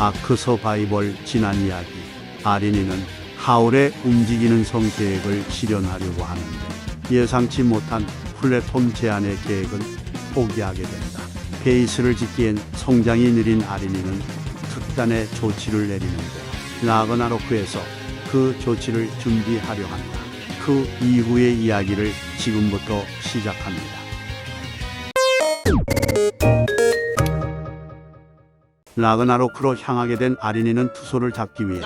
아크 서 바이벌 지난 이야기 아린이는 하울의 움직이는 성 계획을 실현하려고 하는데 예상치 못한 플랫폼 제한의 계획은 포기하게 된다. 베이스를 짓기엔 성장이 느린 아린이는 특단의 조치를 내리는데 라그나로크에서 그 조치를 준비하려 한다. 그 이후의 이야기를 지금부터 시작합니다. 라그나로크로 향하게 된 아린이는 투소를 잡기 위해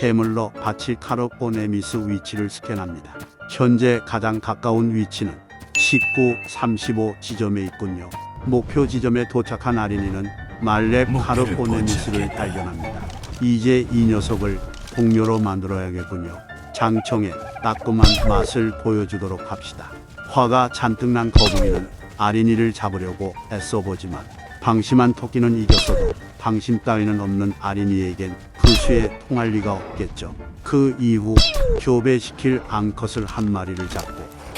제물로 바칠 카르보네미스 위치를 스캔합니다. 현재 가장 가까운 위치는 19, 35 지점에 있군요. 목표 지점에 도착한 아린이는 말렙 포착했다. 발견합니다. 이제 이 녀석을 동료로 만들어야겠군요. 장청의 따끔한 맛을 보여주도록 합시다. 화가 잔뜩 난 거북이는 아린이를 잡으려고 애써보지만 방심한 토끼는 이겼어도 방심 따위는 없는 아린이에겐 그 수에 통할 리가 없겠죠. 그 이후 교배시킬 앙컷을 한 마리를 잡고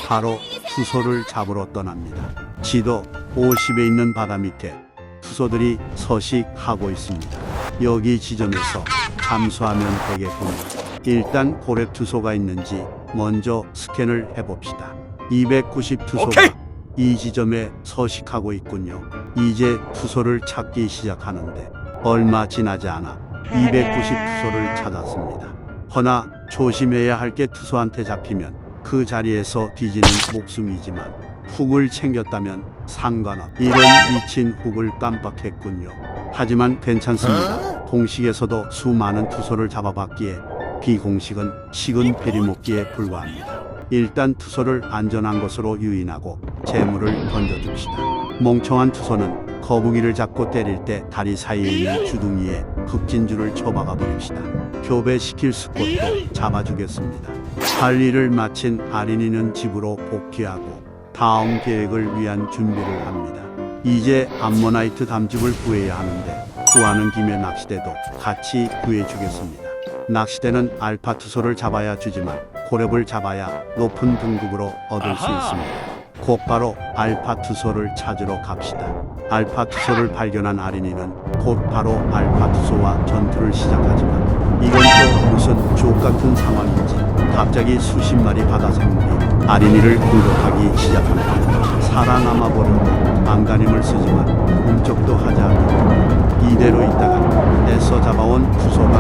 바로 투소를 잡으러 떠납니다. 지도 50에 있는 바다 밑에 투소들이 서식하고 있습니다. 여기 지점에서 잠수하면 되겠군요. 일단 고래 투소가 있는지 먼저 스캔을 해봅시다. 290 투소가 오케이! 이 지점에 서식하고 있군요. 이제 투소를 찾기 시작하는데 얼마 지나지 않아 290 투소를 찾았습니다. 허나 조심해야 할 게 투소한테 잡히면 그 자리에서 뒤지는 목숨이지만 훅을 챙겼다면 상관없. 이런 미친 훅을 깜빡했군요. 하지만 괜찮습니다. 공식에서도 수많은 투소를 잡아봤기에 비공식은 식은 베리 먹기에 불과합니다. 일단 투소를 안전한 것으로 유인하고 재물을 던져줍시다. 멍청한 투소는 거북이를 잡고 때릴 때 다리 사이에 있는 주둥이에 흑진주를 쳐박아 버립시다. 교배시킬 스콧도 잡아 주겠습니다. 할 일을 마친 아린이는 집으로 복귀하고 다음 계획을 위한 준비를 합니다. 이제 암모나이트 담즙을 구해야 하는데 구하는 김에 낚시대도 같이 구해주겠습니다. 낚시대는 알파 투소를 잡아야 주지만 고렙을 잡아야 높은 등급으로 얻을 수. 있습니다. 곧바로 알파 투소를 찾으러 갑시다. 알파 투소를 발견한 아린이는 곧바로 알파 투소와 전투를 시작하지만 이건 또 무슨 족 같은 상황인지 갑자기 수십 마리 바다 생물이 아린이를 공격하기 시작합니다. 살아남아 보려고 안간힘을 쓰지만 꿈쩍도 하지 않고 이대로 있다가 애써 잡아온 투소가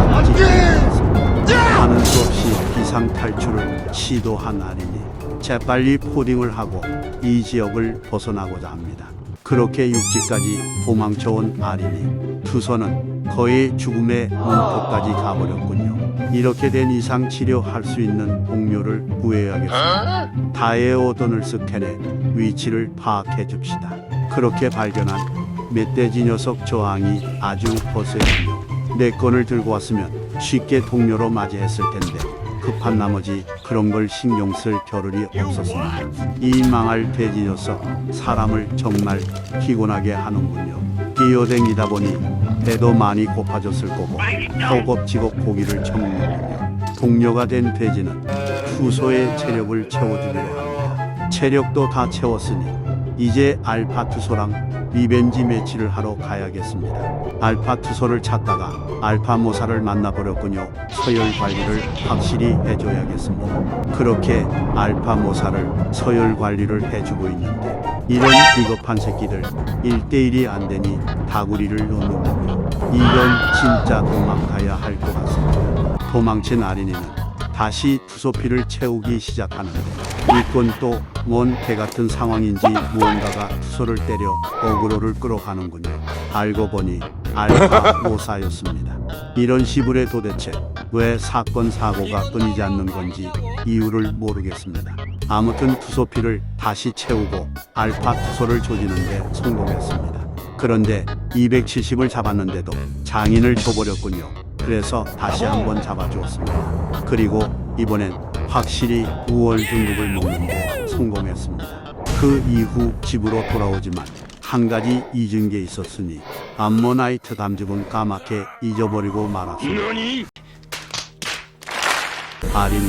시도한 아린이 재빨리 포딩을 하고 이 지역을 벗어나고자 합니다. 그렇게 육지까지 도망쳐온 아린이 투소는 거의 죽음의 문턱까지 가버렸군요. 이렇게 된 이상 치료할 수 있는 동료를 구해야겠습니다. 다의 오돈을 스캔해 위치를 파악해 줍시다. 그렇게 발견한 멧돼지 녀석 저항이 아주 거세군요. 내 건을 들고 왔으면 쉽게 동료로 맞이했을 텐데 급한 나머지 그런 걸 신경 쓸 겨를이 없었습니다. 이 망할 돼지 녀석 사람을 정말 피곤하게 하는군요. 뛰어댕기다 보니 배도 많이 고파졌을 거고 허겁지겁 고기를 처먹는군요. 동료가 된 돼지는 투소의 체력을 채워주기로 합니다. 체력도 다 채웠으니 이제 알파 투소랑 리벤지 매치를 하러 가야겠습니다. 알파 투소를 찾다가 알파 모사를 만나버렸군요. 서열 관리를 확실히 해줘야겠습니다. 그렇게 알파 모사를 서열 관리를 해주고 있는데 이런 비겁한 새끼들 1대1이 안 되니 다구리를 놓는군요. 이건 진짜 도망가야 할 것 같습니다. 도망친 아린이는 다시 투소피를 채우기 시작하는데 이건 또뭔 개같은 상황인지 무언가가 투소를 때려 어그로를 끌어가는군요. 알고 보니 알파 모사였습니다. 이런 시불에 도대체 왜 사건 사고가 끊이지 않는 건지 이유를 모르겠습니다. 아무튼 투소피를 다시 채우고 알파 투소를 조지는데 성공했습니다. 그런데 270을 잡았는데도 장인을 줘버렸군요. 그래서 다시 한번 잡아주었습니다. 그리고 이번엔 확실히 5월 등급을 먹는 데 성공했습니다. 그 이후 집으로 돌아오지만 한 가지 잊은 게 있었으니 암모나이트 담즙은 까맣게 잊어버리고 말았습니다. 아린이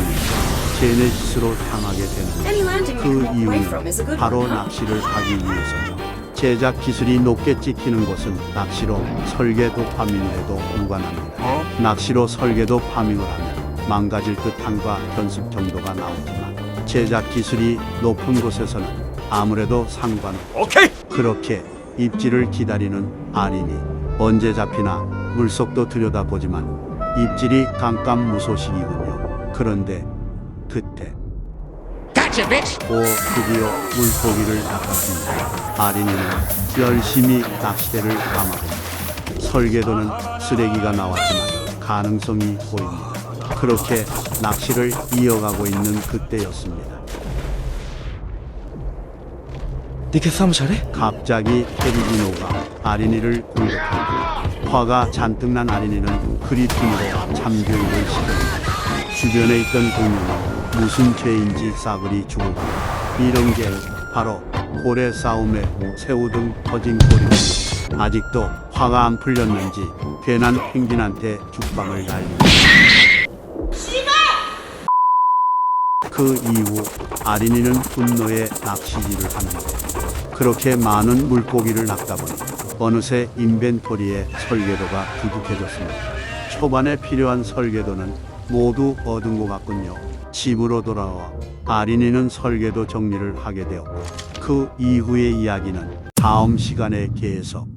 제네시스로 향하게 되는 그 이유는 바로? 낚시를 하기 위해서죠. 제작 기술이 높게 찍히는 곳은 낚시로 설계도 파밍을 해도 무관합니다. 낚시로 설계도 파밍을 하면 망가질 듯함과 견습 정도가 나오지만 제작 기술이 높은 곳에서는 아무래도 상관 오케이. 그렇게 입질을 기다리는 아린이 언제 잡히나 물속도 들여다보지만 입질이 깜깜무소식이군요. 그런데 그때 Gotcha, bitch! 오 드디어 물고기를 낚았습니다. 아린이는 열심히 낚시대를 감아봅니다. 설계도는 쓰레기가 나왔지만 가능성이 보입니다. 그렇게 낚시를 이어가고 있는 그때였습니다. 니케 싸움 잘해? 갑자기 테리비노가 아린이를 공격합니다. 화가 잔뜩 난 아린이는 그리핀으로 참교육을 시킵니다. 주변에 있던 동료는 무슨 죄인지 싸그리 죽을까. 이런 게 바로 고래 싸움에 새우 등 터진 꼴입니다. 아직도 화가 안 풀렸는지 괜한 펭귄한테 죽방을 날립니다. 그 이후 아린이는 분노의 낚시질을 하는데 그렇게 많은 물고기를 낚다 보니 어느새 인벤토리에 설계도가 두둑해졌습니다. 초반에 필요한 설계도는 모두 얻은 것 같군요. 집으로 돌아와 아린이는 설계도 정리를 하게 되었고 그 이후의 이야기는 다음 시간에 계속